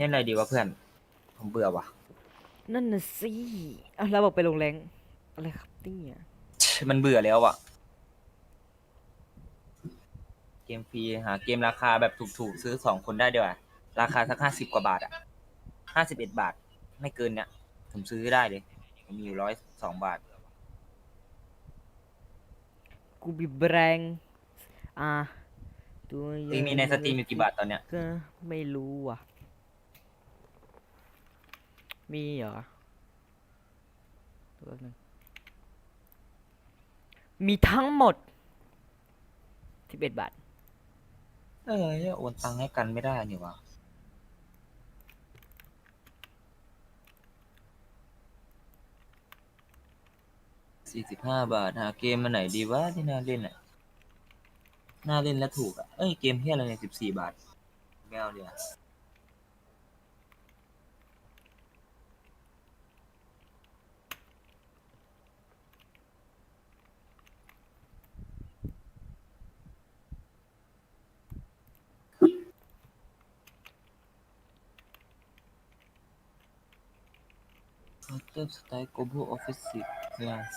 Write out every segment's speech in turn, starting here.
เล่นอะไรดีวะเพื่อน ผมเบื่อว่ะ นั่นน่ะสิอะเราบอกไปลงแรงอะไรครับเนี่ยมันเบื่อแล้วอะ เกมฟรีหาเกมราคาแบบถูกๆ ซื้อสองคนได้เดียวาราคาสักห้าสิบกว่าบาทอะห้าสิบเอ็ดบาท ไม่เกินเนี่ยผมซื้อได้เลย ผมมีอยู่ร้อยสองบาท กูบีแบรงอะตัวเองมีในสตรีมอยู่กี่บาทตอนเนี้ย ก็ไม่รู้ว่ะ มีเหรอตัวหนึ่งมีทั้งหมดสิบเอ็ดบาท เออเนี่ยโอนตังค์ให้กันไม่ได้นี่วะสี่สิบห้าบาท หาเกมมาไหนดีวะที่น่าเล่นอะ น่าเล่นและถูกอะ เอ้ย เกมเฮียอะไรเนี่ยสิบสี่บาทไม่เอาเดี๋ยวา Counter Strike Global Offensive Class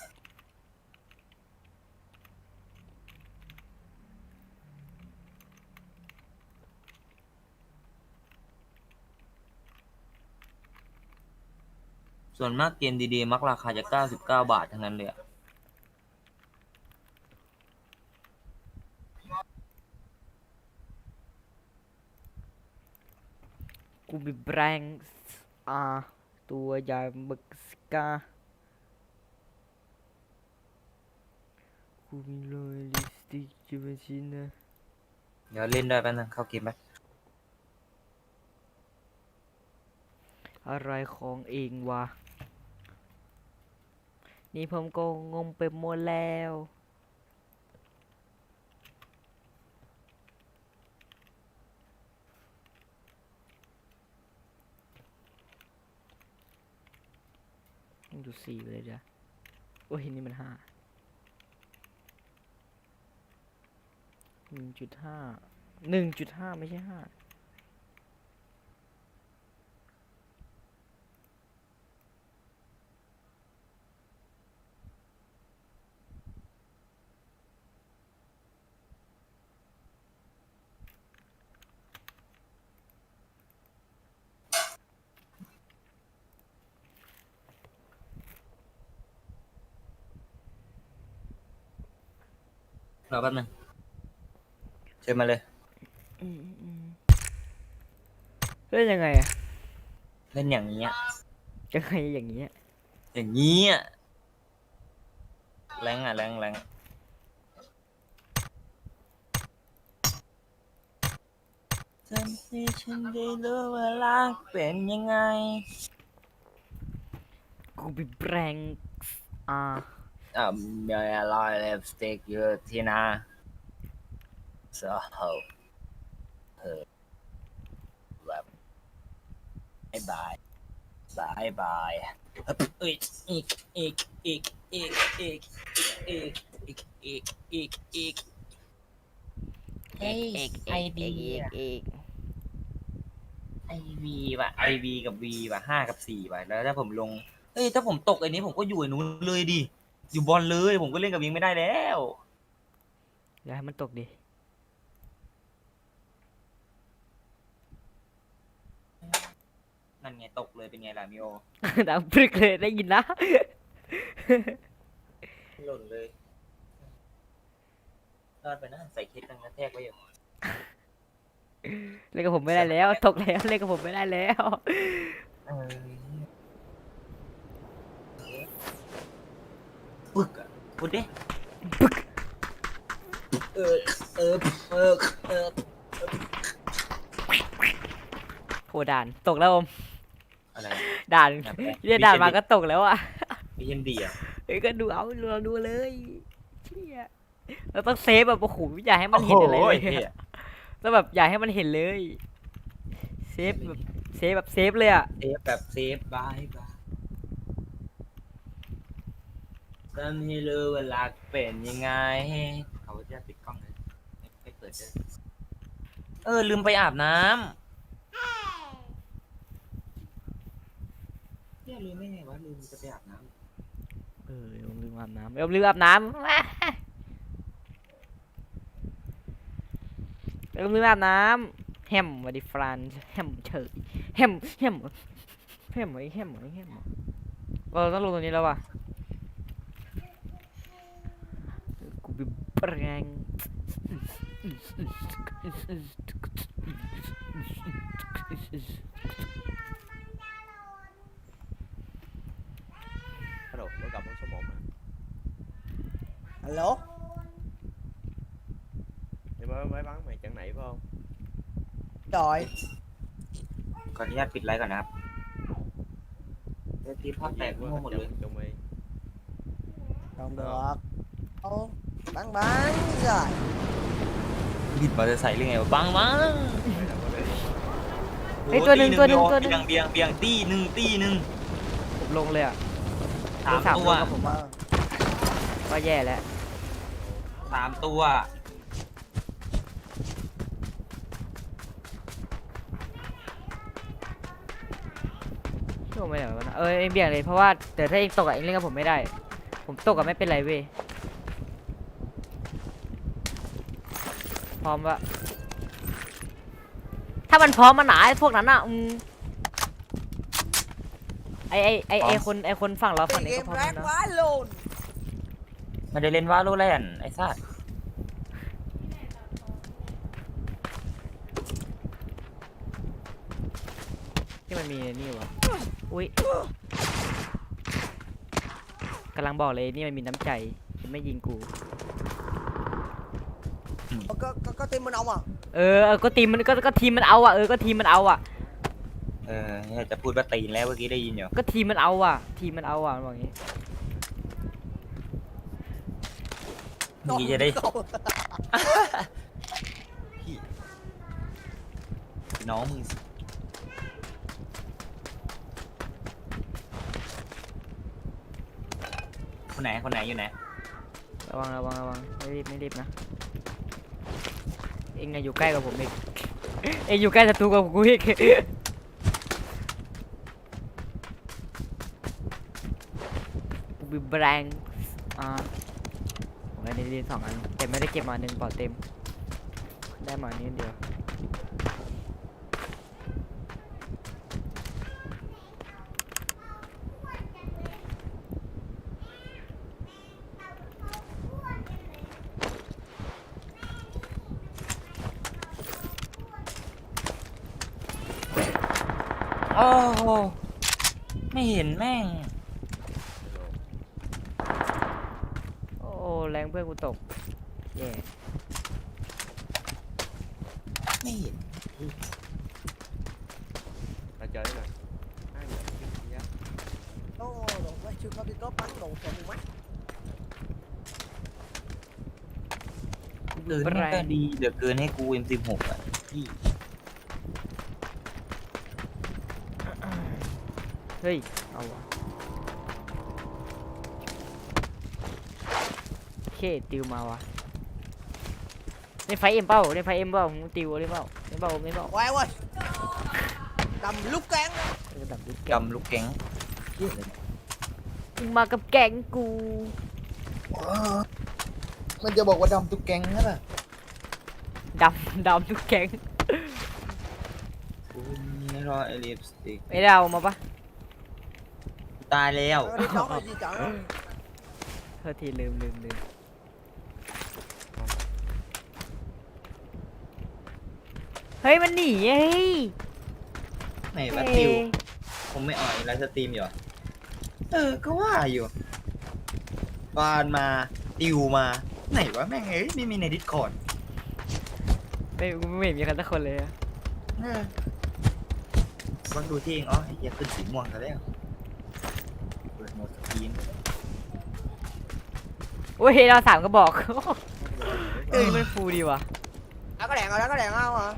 ส่วนมากเกมดีๆ มักราคาจะ 99 บาททั้งนั้นเลยอะกูบีแบรงอะ ตัวยาบึกสกากูมีรอยลิปสติกจิบชินะเดี๋ยวเล่นด้วยแป๊บนึงเข้าเกมไหมอะไรของเองวะ นี่ผมก็งงไปหมดแล้ว ดสี่ไปเลยจ้ะโอ้ยนี่มันห้าหนึ่งจุดห้าหนึ่งจุดห้าไม่ใช่ห้า รอแป๊บนึงเชิญมาเลย อืมอืมเล่นยังไงอะเล่นอย่างนี้อะยังไงอย่างเงี้ยอย่างนี้อะแรงอะแรงแรงทำให้ฉันได้รู้ว่ารักเป็นยังไง กูไปแปลงอ่า อ่ามีอะไรลิปสติกอยู่ที่หนา so เออแบบบายบายบายบายเอ้ยอีกอีกอีกอีกอีกอีกอีกอีกอีกอีกเอกเอกเอกเอกเอกเอกไอวีว่ะไอวีกับวีว่ะห้ากับสี่ว่ะแล้วถ้าผมลงเอ้ยถ้าผมตกไอ้นี้ผมก็อยู่ไอ้นู้นเลยดิ อยู่บอลเลย ผมก็เล่นกับวิงไม่ได้แล้ว อย่าให้มันตกดิ นั่นไงตกเลยเป็นไงล่ะมิโอดังพรึกเลยได้ยินนะ หล่นเลยรอดไปนะใส่เคสกันกระแทกไว้อยู่เล่นกับผมไม่ได้แล้ว ตกแล้วเล่นกับผมไม่ได้แล้ว เออ ปึ๊กอะพูดดิปึ๊กเออเออเออเออโหด่านตกแล้วอมอะไรด่านแบบเรียกด่านมาก็ตกแล้วอะพีเอ็มดีอะเอ้ยก็ดูเอาเราดูเลยเชี่ยเราต้องเซฟแบบโอ้โหอย่าให้มันเห็นอะไรเลยโอ้โหอะแล้วแบบอย่าให้มันเห็นเลย เซฟแบบเซฟแบบเซฟเลยอะเซฟแบบเซฟบายบาย ทำให้รู้ว่ารักเป็นยังไงเขาจะปิดกล้องเลยไม่ไม่เปิดเลยเออ ลืมไปอาบน้ำยลืมได้ไงวะลืมจะไปอาบน้เออเอมลืมอาบน้ำเอมลืมอาบน้ำเอมลืมอาบน้ำแฮมวัดีฟรานแฮมเฉยแฮมแฮมแฮมไอ้แฮมไอ้แฮมเราต้องลงตรงนี้แล้วว่ะกู เป็นแปลงฮัลโหลรถกลับรถสมองมาฮัลโหลเดี๋ยวมาไว้ บ้างใหม่จังไหนพ่อจอยำขออนุญาตปิดไลฟ์ก่อนนะครับเดี๋ยวทีพ่อแตกมั่วหมดเลย trong mày không Được. được Ô, bán bán rồi บิดมอเตอร์ไซค์หรือไงวะบังมั้ง mày làm ở đây เฮ้ยตัวหนึ่งตัวหนึ่งตัวหนึ่ง เบียงเบียงเบียงตีหนึ่งตีหนึ่งผมลงเลยอะสามสามตัตัววกับผม Mà ก็แย่แล้วสามตัว ช่วงไม่ไหนวะนะเออเองเบี่ยงเลยเพราะว่าเดี๋ยวถ้าเองตกอะเองเล่นกับผมไม่ได้ ผมตกอะไม่เป็นไรเว้ย พร้อมปะถ้ามันพร้อมมันหนาไอ้พวกนั้นอะอืมไอไอไอไอคนไอคนฝั่งเราฝั่ง Thì นี้ก็ game พร้อม rác นะ quá luôn ไม่ได้เล่นวาโลแรนไอ้สัสที่มันมีนี่วะอุ้ยกำลังบอกเลยนี่มันมีน้ำใจมันไม่ยิงกู Có, có, có, có team bên ông à เออเออก็ทีมมันก็ก็ทีมมันเอาอะเออก็ทีมมันเอาอะเออเนี่ยจะพูดว่าตีนแล้วเมื่อกี้ได้ยินอยู่ก็ทีมมันเอาอะ ทีมมันเอาอะมันบอกอย่างงี้เมื่อกี้จะได้ Không. น้องมึงสิคนไหนคนไหนอยู่ไหนระวังระวังระวังไม่รีบไม่รีบนะ เองอะอยู่ใกล้กับผมอีก เองอยู่ใกล้ศัตรูกับกูอีกบูบีแบรงอ่าผมได้ดีสองอันแต่ไม่ได้เก็บมาหนึ่งเปอเต็ม ได้มานี้เดียว โอ้โหไม่เห็น แม่ง โอ้แรงเพื่อนกูตกแย่ไม่เห็น ta chơi nè hai người cái gì á Ô, đồ quay chưa có đi có bắn đồ sợ mù mắt เดินนี่ก็ดีเหลือเกินให้กู M16 อะพี่เฮ้ย เอาวะเคติวมาวะเล่นไฟเอ็มเป้าเล่นไฟเอ็มเป้ามึงติวเล่นเป้าเล่นเป้าเล่นเป้า Quay ơi Cầm lúc cán đó เออดับลูกแกงกำลูกแก๊งเหี้ยอะไรเนี่ยมึงมากับแกงกูมันจะบอกว่าดำทุกแก๊งนั่นแหละดำดำทุกแกงกูนี่รอไอลิปสติกไม่ได้เอามาปะ ตายแล้ว Ờ, Đi đón là gì chọn đó เธอทีลืมลืมลืมเฮ้ยมันหนีเฮ้ยไหนวะติวผมไม่อ่อยไลฟ์สตรีมอยู่เหรอเออ ก็ว่าอยู่บานมา ติวมา ไหนวะแม่งเอ้ยไม่มีในดิสคอร์ดไม่กูไม่เห็นมีใครสักคนเลยอะ เออวันดูที่เองอ๋อไอ้เหี้ยขึ้นสีม่วงซะแล้วเปิดโหมดสกรีนโอ้ยเราสามก็บอกเอ้ยมันฟูดีว่ะ À có đèn rồi đó có đèn không à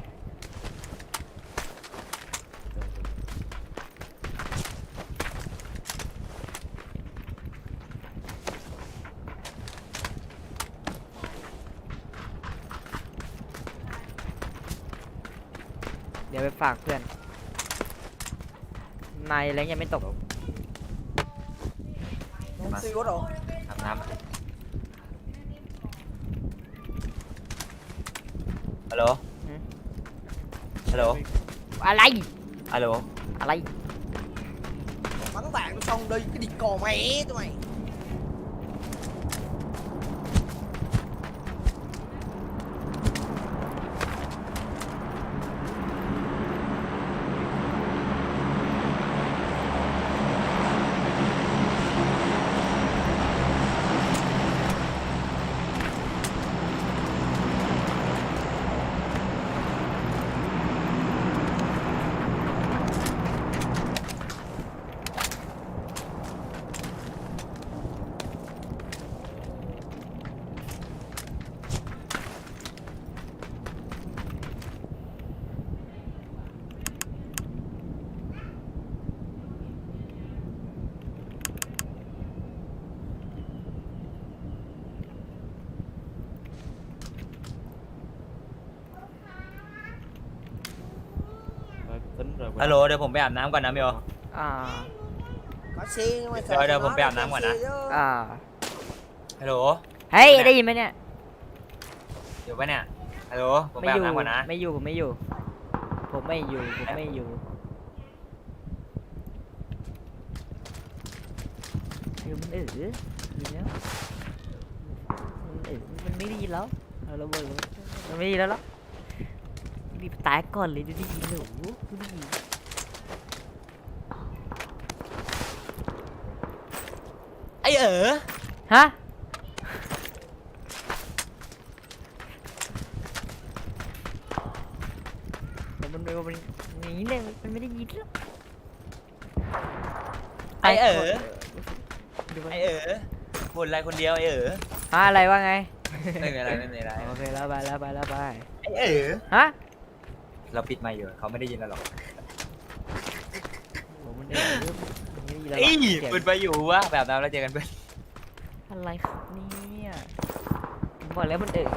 เดี๋ยวไปฝากเพื่อนนายแรงยังไม่ตก vô rồi. Năm năm alo? Alo? À, Alay alo? À, Alay bắn bạn xong đi cái đi cò mẹ tụi mày. ฮัลโหลเดี๋ยวผมไปอาบน้ำก่อนนะมิโอ อ่า có xe nhưng mà Rồi, rồi, tụi ผม nó ไปอาบ có น้ำก่อนนะ xe chứ. อ่า ฮัลโหล เฮ้ย ได้ยินไหมเนี่ยอยู่ปะเนี่ย ฮัลโหล ผมไม่ไปออาบยู่ น้ำก่อนนะ ไม่อยู่ ผมไม่อยู่ ผมไม่อยู่ ผมไม่อยู่เออมันเออดีแล้วมันเออมันไม่ดีแล้วเอาเราเบิกมันไม่ดีแล้วหรอรีบตายก่อนเลยดูดิหนูดูดิ ไอ เอ๋อฮะแต่มันมันมันหนีเลยมันไม่ได้ยินแล้วไอเอ๋อดูมันไอเอ๋อบ่นอะไรคนเดียวไอเอ๋อฮะอะไรว่าไงไม่มีอะไรไม่มีอะไรโอเคแล้วไปแล้วไปแล้วไปไอเอ๋อฮะเราปิดไมค์อยู่เขาไม่ได้ยินเราหรอกโอ้มันเดือด มันไม่ได้ยินแล้วเอ้ยหรอกเสียงเปิดไปอยู่วะแบบน้ำแล้วเจอกันเพื่อนอะไรครับเนี่ยผมบอกแล้วมันเดือด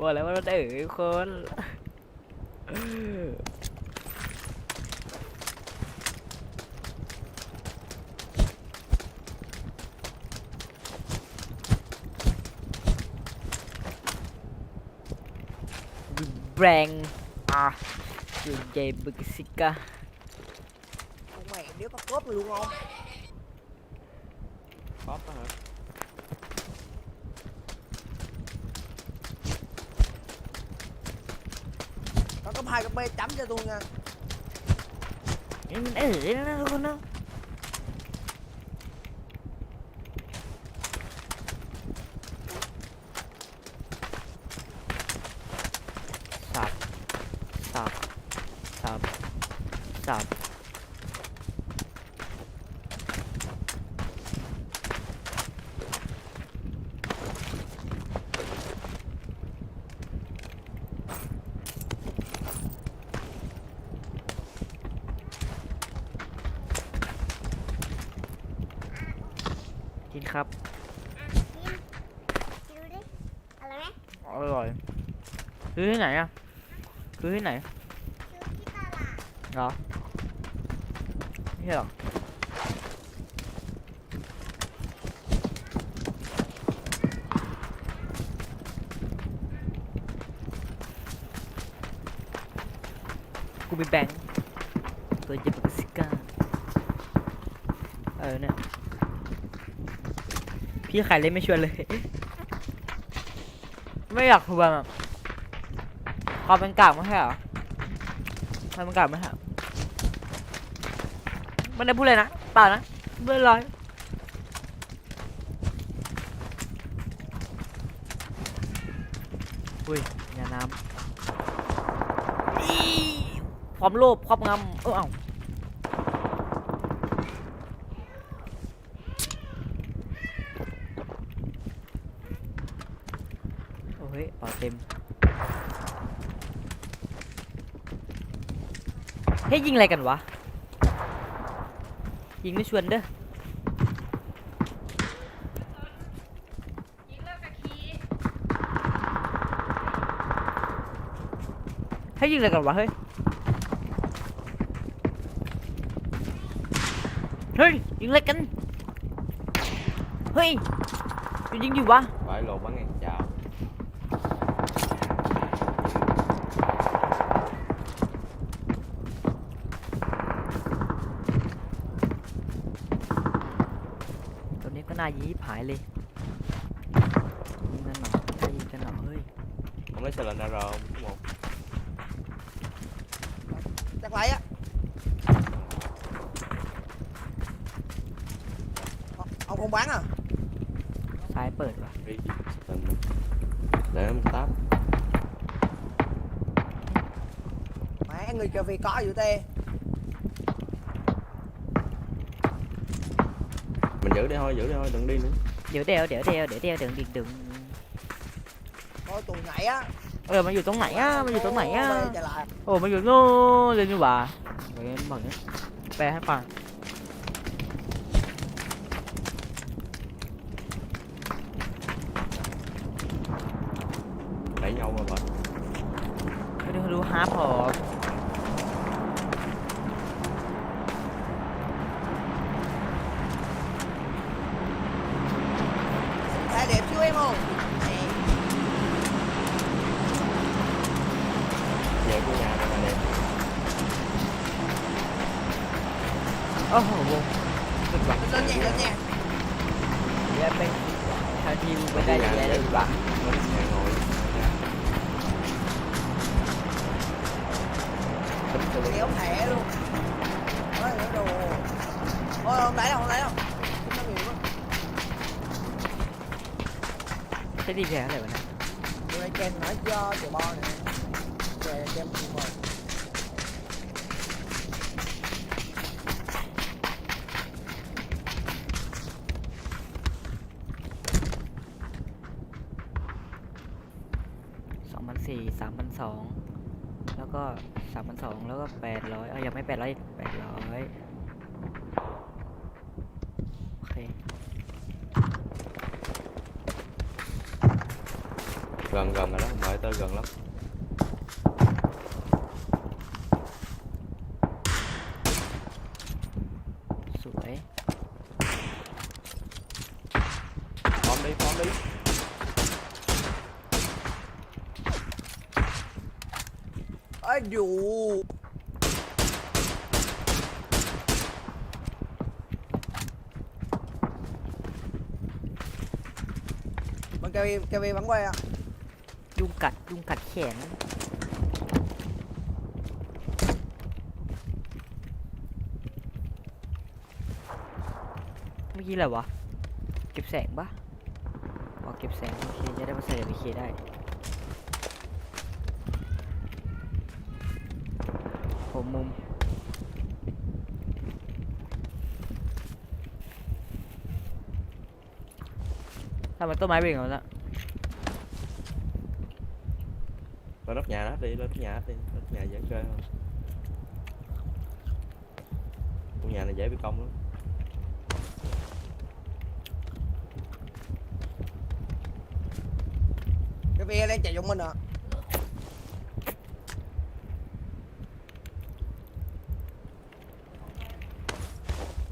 บอกแล้วว่ามันเดือดทุกคนแบง อะจูเจบึกซิกา Con mẹ nếu có cướp thì luôn không Bóp đó hả? có cấp hai cấp b chấm cho tôi nha นี่มันเออนะทุกคนนะสับสับสับ สับกินครับชิมดิอร่อยไหมอร่อย ซื้อที่ไหนอะ ซื้อที่ไหนซื้อที่ตลาด เหรอไม่ใช่หรอกูมีแบงค์ตัวเจ็บปากซิก้า เออเนี่ย พี่ขายเล่นไม่ชวนเลย ไม่อยากทวงอะความเป็นกากไม่ใช่เหรอความเป็นกากไม่ใช่เหรอ ไม่ได้พูดเลยนะเปล่านะเบื่อร้อยอุ้ยอย่าน้ำอีความโลภความงำเออเอ้าโอ้ยเป่าเต็มเฮ้ยยิงอะไรกันวะ ยิงไม่ชวนเด้อให้ยิงอะไรกันวะเฮ้ย เฮ้ย ยิงเล็กกัน เฮ้ยยิงอยู่วะ phải lột bắn ยิงผายเลยยิงกันหนอน่ายิงกันหนอเฮ้ย không lấy xe lên ra rồi đúng không chắc lấy á Ờ, ông không bán à ซ้ายเปิดวะ đi tình để em táp mẹ người cà phê có อยู่ tê mình giữ đi thôi giữ đi thôi đừng đi nữa เดี๋ยวเดี๋ยวเดี๋ยวเดี๋ยวเดี๋ยวเดี๋ยวดึงดึงดึง thôi tụi nhảy á เออมันอยู่ตรงไหนอ่ะมันอยู่ตรงไหนอะ Đây, trở lại โอ้มันอยู่โน่นเลยนี่หว่าเฮ้ยบอกงี้แปลให้ฟัง đẩy แค่อะไรวะเนะ Tụi này kem nói cho tụi bo nè Về kem tụi bo สองพันสี่สามพันสองแล้วก็สามพันสองแล้วก็แปดร้อยเออยังไม่แปดร้อยแปดร้อย gần gần rồi đó mời tới gần lắm. Sủi phóng đi phóng đi. Ai dù bên kia kia bắn quay ạ. à. ยุงกัดยุงกัดแขนเมื่อกี้อะไรวะ เก็บแสงปะอ๋อเก็บแสงโอเคจะได้มาใส่ในเคได้ผมมุมทำไมต้นไม้เป็นอย่างนั้นอะ nhà đó đi lên nhà đi lên nhà dễ chơi không con nhà này dễ bị công lắm. Cái bia đang chạy dụng mình à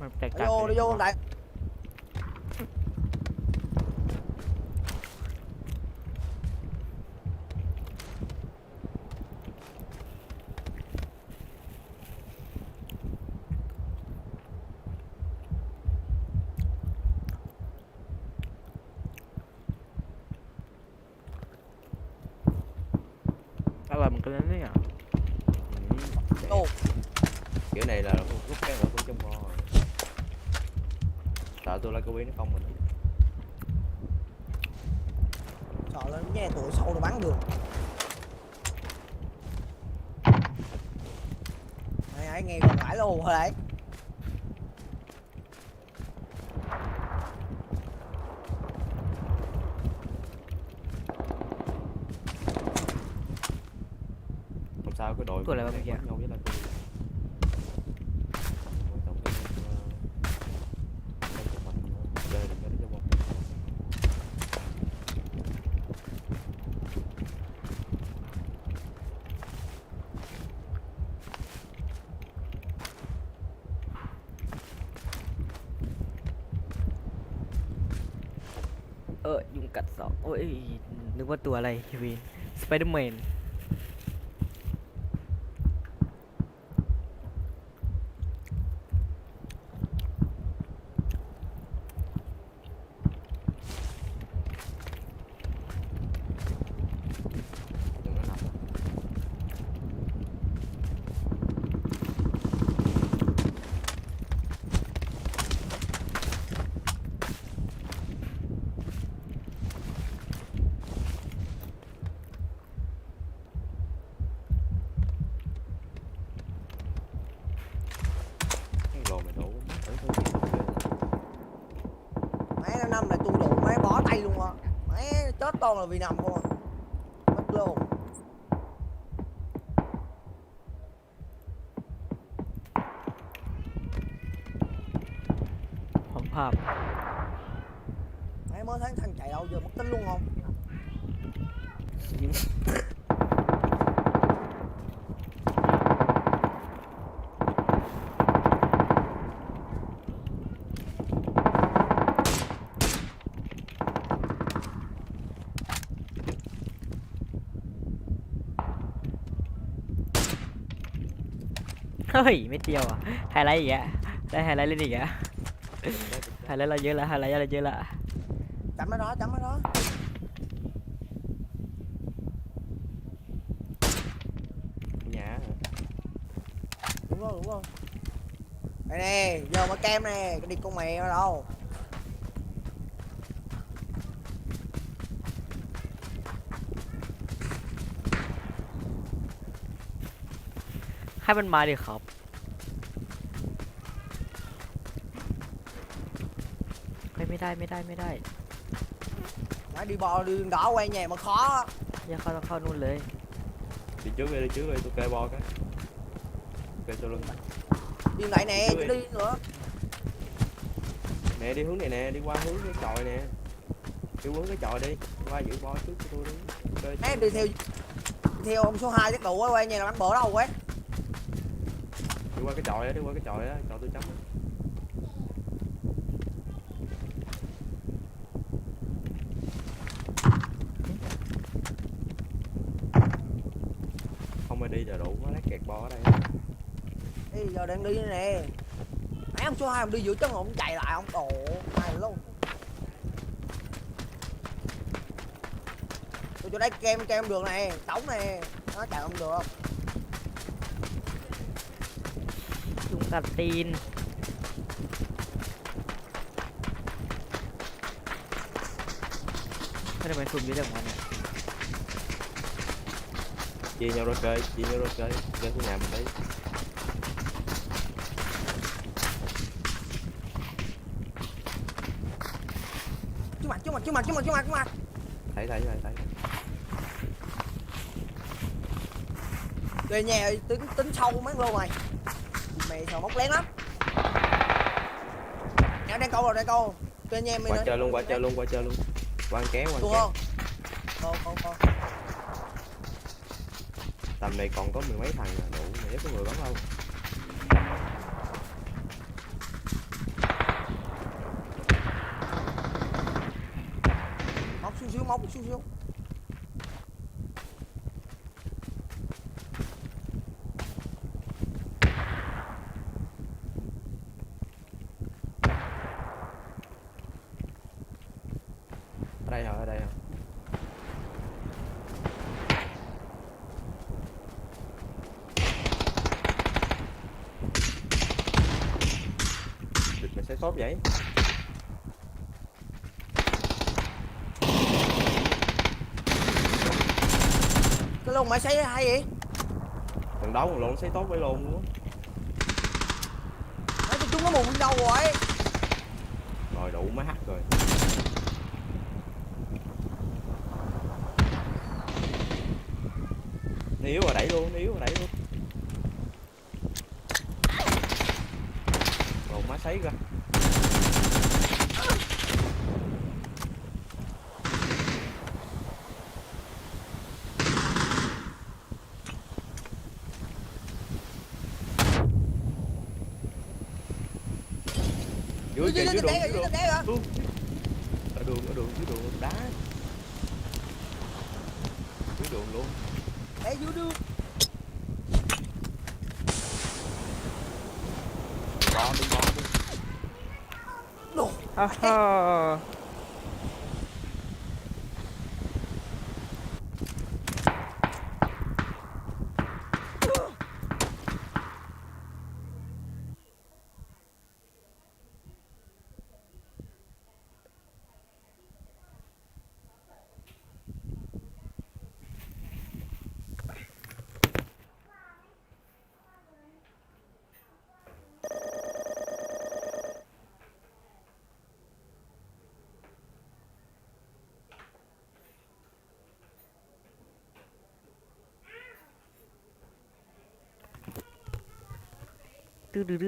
mày chạy cặp vô đi vô đại đấy nghe còn mãi luôn rồi đấy. Làm sao cái đội của lại bao nhau với là tôi ตัวอะไรทีวีสไปเดอร์แมน xong là vì nằm không à mất luôn. không hợp. Mày mới thấy thằng chạy đâu giờ mất tính luôn không? เฮ้ยไม่เดียวอ่ะไฮไลท์อีกอ่ะได้ไฮไลท์เล่นอีกอ่ะไฮไลท์เราเยอะละไฮไลท์เราเยอะละ chậm nó đó chậm nó đó nhà hả đúng rồi đúng rồi đây nè giờ mà kem nè cái đi con mèo ở đâu ให้มันมาดิครับเฮ้ยไม่ได้ไม่ได้ไม่ได้ Nãy đi bò đường đỏ quay nhà mà khó á. อย่าเข้าต้องเข้านู่นเลย đi trước đi đi trước đi tôi kê bo cái kê sau lưng đi lại nè Vui. chứ đi nữa nè đi hướng này nè đi qua hướng cái chòi nè đi hướng cái chòi đi qua giữ bo trước cho tôi đi Kê Nè đi theo đi theo ông số 2 chắc đủ á quay nhà là bắn bữa đâu quét đi qua cái chòi đó đi qua cái chòi đó chòi tôi chấm không ai đi là đủ quá lát kẹt bo ở đây. Ê, giờ đang đi nè. Mấy ông số 2 ông đi giữa chân ông chạy lại ông tổ mày luôn. Tôi cho đây kem kem đường này Đóng nè. Nó chạy không được. không จุงกัดตีนไม่ทำไมซุ่มเยอะจังวะเนี่ย chia nhau ra chơi chia nhau ra chơi chơi của nhà mình đi Trước mặt trước mặt trước mặt trước mặt trước mặt trước mặt thấy thấy thấy thấy Về nhà tính tính sâu mấy luôn mày Mày sợ móc lén lắm. Nè đang câu rồi đang câu. Về nhà mày qua nữa. chơi luôn qua chơi luôn qua chơi luôn. Quan kéo quan kéo không? Không không không tầm này còn có mười mấy thằng là đủ mà có người bắn đâu Móc xíu xíu móc xíu xíu ở đây hả ở đây hả Địch mày sẽ tốt vậy Lông mày xây hay vậy? thằng đó còn lộn sẽ tốt với lộn luôn á. Nói tôi chúng nó mùng đâu rồi rồi đủ mới hắt rồi yếu rồi đẩy luôn yếu rồi đẩy luôn té rồi, dưới tao té rồi. Ở đường, ở đường, dưới đường đá. Dưới đường luôn. để dưới đường. Bò đi, bò đi. Đồ. อ้าวฮ่าตื้อดื้อ